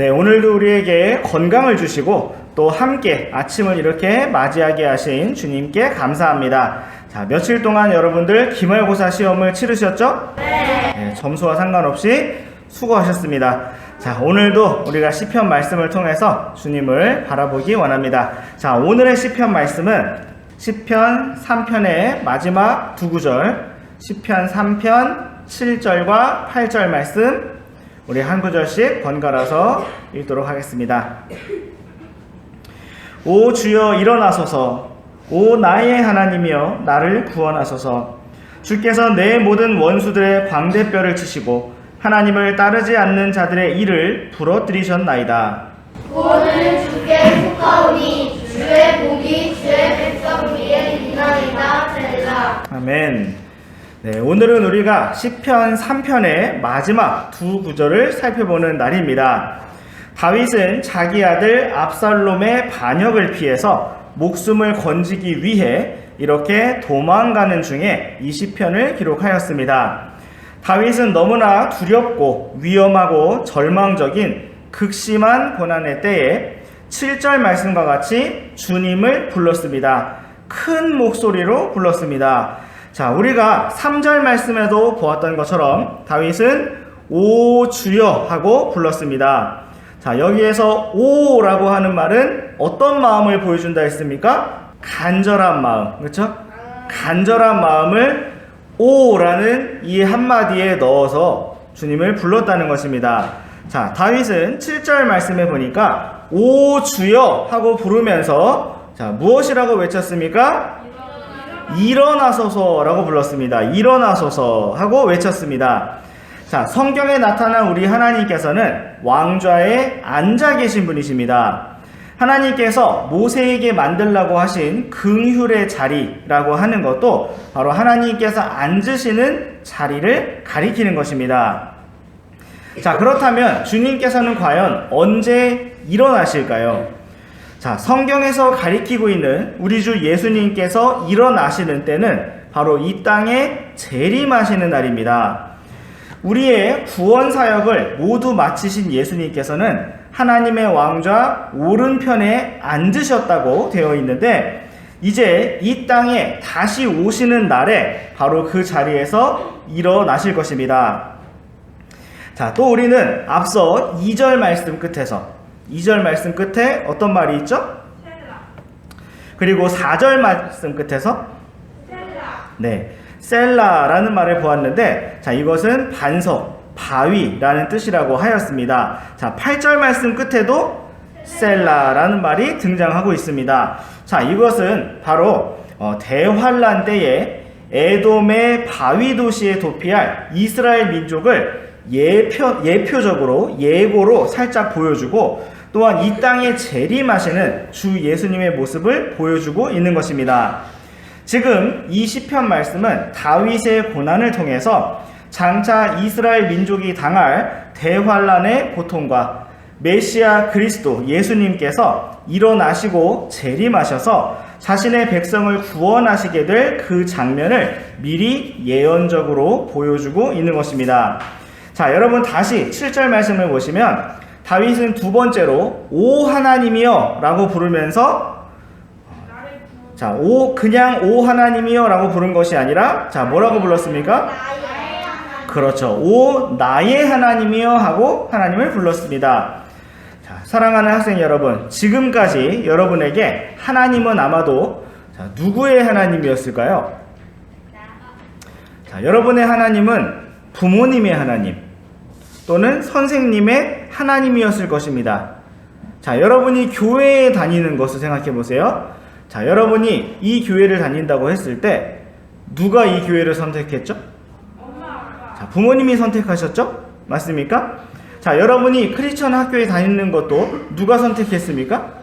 네, 오늘도 우리에게 건강을 주시고 또 함께 아침을 이렇게 맞이하게 하신 주님께 감사합니다. 자, 며칠 동안 여러분들 기말고사 시험을 치르셨죠? 네. 점수와 상관없이 수고하셨습니다. 자, 오늘도 우리가 시편 말씀을 통해서 주님을 바라보기 원합니다. 자, 오늘의 시편 말씀은 시편 3편의 마지막 두 구절, 시편 3편 7절과 8절 말씀 우리 한 구절씩 번갈아서 읽도록 하겠습니다. 오 주여 일어나소서 오 나의 하나님이여 나를 구원하소서 주께서 내 모든 원수들의 광대뼈를 치시고 하나님을 따르지 않는 자들의 일을 부러뜨리셨나이다. 구원은 주께 속하오니 주의 복이 주의 백성 위에 있나이다 셀라 아멘. 네, 오늘은 우리가 시편 3편의 마지막 두 구절을 살펴보는 날입니다. 다윗은 자기 아들 압살롬의 반역을 피해서 목숨을 건지기 위해 이렇게 도망가는 중에 이 시편을 기록하였습니다. 다윗은 너무나 두렵고 위험하고 절망적인 극심한 고난의 때에 7절 말씀과 같이 주님을 불렀습니다. 큰 목소리로 불렀습니다. 자, 우리가 3절 말씀에도 보았던 것처럼 다윗은 오 주여 하고 불렀습니다. 자, 여기에서 오라고 하는 말은 어떤 마음을 보여준다 했습니까? 간절한 마음. 그렇죠? 간절한 마음을 오라는 이 한마디에 넣어서 주님을 불렀다는 것입니다. 자, 다윗은 7절 말씀에 보니까 오 주여 하고 부르면서 자, 무엇이라고 외쳤습니까? 일어나소서라고 불렀습니다. 일어나소서 하고 외쳤습니다. 자, 성경에 나타난 우리 하나님께서는 왕좌에 앉아 계신 분이십니다. 하나님께서 모세에게 만들라고 하신 긍휼의 자리라고 하는 것도 바로 하나님께서 앉으시는 자리를 가리키는 것입니다. 자, 그렇다면 주님께서는 과연 언제 일어나실까요? 자, 성경에서 가리키고 있는 우리 주 예수님께서 일어나시는 때는 바로 이 땅에 재림하시는 날입니다. 우리의 구원 사역을 모두 마치신 예수님께서는 하나님의 왕좌 오른편에 앉으셨다고 되어 있는데 이제 이 땅에 다시 오시는 날에 바로 그 자리에서 일어나실 것입니다. 자, 또 우리는 앞서 2절 말씀 끝에서 2절 말씀 끝에 어떤 말이 있죠? 그리고 4절 말씀 끝에서 네. 셀라라는 말을 보았는데 자, 이것은 반석, 바위라는 뜻이라고 하였습니다. 자, 8절 말씀 끝에도 셀라라는 말이 등장하고 있습니다. 자, 이것은 바로 어, 대환란 때에 에돔의 바위 도시에 도피할 이스라엘 민족을 예표, 예표적으로 예고로 살짝 보여주고 또한 이 땅에 재림하시는 주 예수님의 모습을 보여주고 있는 것입니다. 지금 이 시편 말씀은 다윗의 고난을 통해서 장차 이스라엘 민족이 당할 대환란의 고통과 메시아 그리스도 예수님께서 일어나시고 재림하셔서 자신의 백성을 구원하시게 될 그 장면을 미리 예언적으로 보여주고 있는 것입니다. 자, 여러분 다시 7절 말씀을 보시면 다윗은 두 번째로 오 하나님이여 라고 부르면서 자, 오 그냥 오 하나님이여 라고 부른 것이 아니라 자, 뭐라고 불렀습니까? 그렇죠. 오 나의 하나님이여 하고 하나님을 불렀습니다. 자, 사랑하는 학생 여러분, 지금까지 여러분에게 하나님은 아마도 자, 누구의 하나님이었을까요? 자, 여러분의 하나님은 부모님의 하나님 또는 선생님의 하나님이었을 것입니다. 자, 여러분이 교회에 다니는 것을 생각해 보세요. 자, 여러분이 이 교회를 다닌다고 했을 때 누가 이 교회를 선택했죠? 자, 부모님이 선택하셨죠? 맞습니까? 자, 여러분이 크리스천 학교에 다니는 것도 누가 선택했습니까?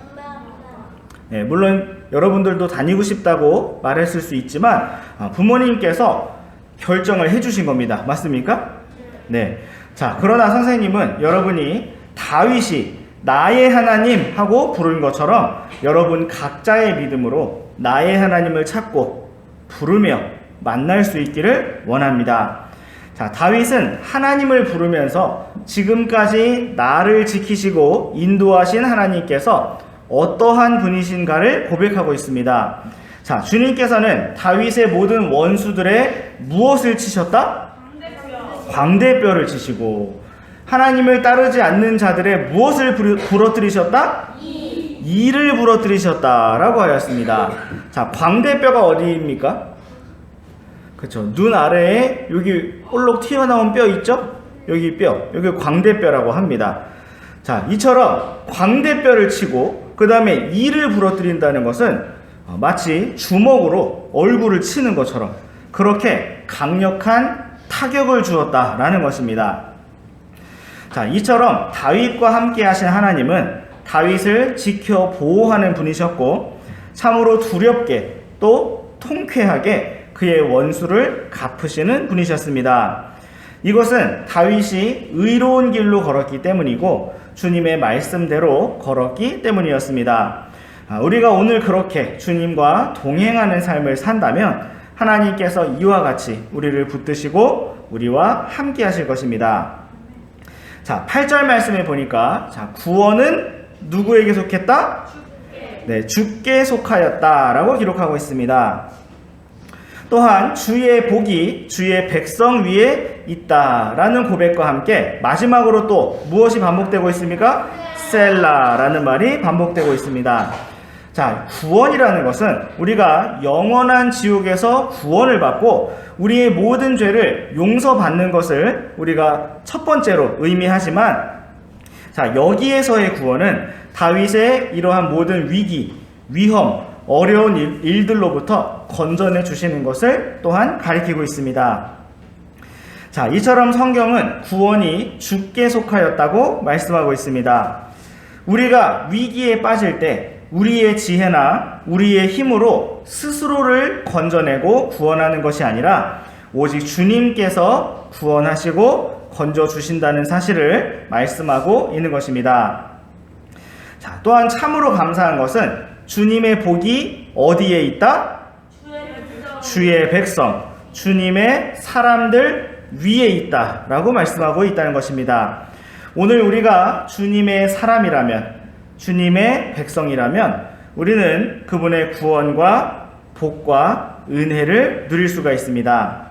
네, 물론 여러분들도 다니고 싶다고 말했을 수 있지만 아, 부모님께서 결정을 해주신 겁니다. 맞습니까? 네. 자, 그러나 선생님은 여러분이 다윗이 나의 하나님 하고 부른 것처럼 여러분 각자의 믿음으로 나의 하나님을 찾고 부르며 만날 수 있기를 원합니다. 자, 다윗은 하나님을 부르면서 지금까지 나를 지키시고 인도하신 하나님께서 어떠한 분이신가를 고백하고 있습니다. 자, 주님께서는 다윗의 모든 원수들의 무엇을 치셨다? 광대뼈를 치시고 하나님을 따르지 않는 자들의 무엇을 부러뜨리셨다? 이를 부러뜨리셨다라고 하였습니다. 자, 광대뼈가 어디입니까? 그렇죠. 눈 아래에 여기 볼록 튀어나온 뼈 있죠? 여기 뼈, 여기 광대뼈라고 합니다. 자, 이처럼 광대뼈를 치고 그 다음에 이를 부러뜨린다는 것은 어, 마치 주먹으로 얼굴을 치는 것처럼 그렇게 강력한 타격을 주었다라는 것입니다. 자, 이처럼 다윗과 함께 하신 하나님은 다윗을 지켜 보호하는 분이셨고 참으로 두렵게 또 통쾌하게 그의 원수를 갚으시는 분이셨습니다. 이것은 다윗이 의로운 길로 걸었기 때문이고 주님의 말씀대로 걸었기 때문이었습니다. 아, 우리가 오늘 그렇게 주님과 동행하는 삶을 산다면 하나님께서 이와 같이 우리를 붙드시고 우리와 함께 하실 것입니다. 자, 8절 말씀에 보니까 자, 구원은 누구에게 속했다? 네, 주께 속하였다라고 기록하고 있습니다. 또한 주의 복이 주의 백성 위에 있다라는 고백과 함께 마지막으로 또 무엇이 반복되고 있습니까? 셀라라는 말이 반복되고 있습니다. 자, 구원이라는 것은 우리가 영원한 지옥에서 구원을 받고 우리의 모든 죄를 용서받는 것을 우리가 첫 번째로 의미하지만 자, 여기에서의 구원은 다윗의 이러한 모든 위기, 위험, 어려운 일, 일들로부터 건져내 주시는 것을 또한 가리키고 있습니다. 자, 이처럼 성경은 구원이 주께 속하였다고 말씀하고 있습니다. 우리가 위기에 빠질 때 우리의 지혜나 우리의 힘으로 스스로를 건져내고 구원하는 것이 아니라 오직 주님께서 구원하시고 건져 주신다는 사실을 말씀하고 있는 것입니다. 자, 또한 참으로 감사한 것은 주님의 복이 어디에 있다? 주의 백성, 주님의 사람들 위에 있다 라고 말씀하고 있다는 것입니다. 오늘 우리가 주님의 사람이라면, 주님의 백성이라면, 우리는 그분의 구원과 복과 은혜를 누릴 수가 있습니다.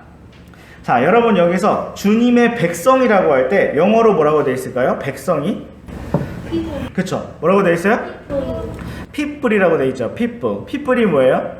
자, 여러분 여기서 주님의 백성이라고 할 때 영어로 뭐라고 되어 있을까요? 백성이? 그쵸? 뭐라고 되어 있어요? 피플이라고 되어 있죠. 피플. 피플이 뭐예요?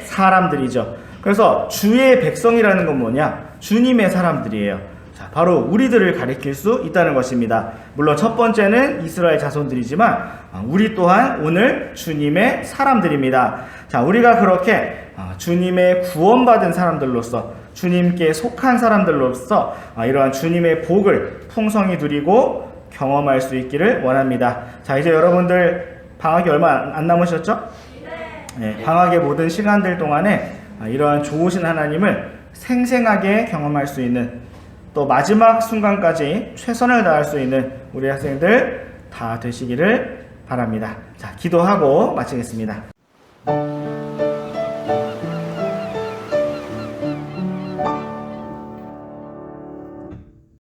사람들이죠. 그래서 주의 백성이라는 건 뭐냐? 주님의 사람들이에요. 자, 바로 우리들을 가리킬 수 있다는 것입니다. 물론 첫 번째는 이스라엘 자손들이지만 아, 우리 또한 오늘 주님의 사람들입니다. 자, 우리가 그렇게 아, 주님의 구원받은 사람들로서 주님께 속한 사람들로서 아, 이러한 주님의 복을 풍성히 누리고 경험할 수 있기를 원합니다. 자, 이제 여러분들 방학이 얼마 안 남으셨죠? 네, 방학의 모든 시간들 동안에 아, 이러한 좋으신 하나님을 생생하게 경험할 수 있는 또 마지막 순간까지 최선을 다할 수 있는 우리 학생들 다 되시기를 바랍니다. 자, 기도하고 마치겠습니다.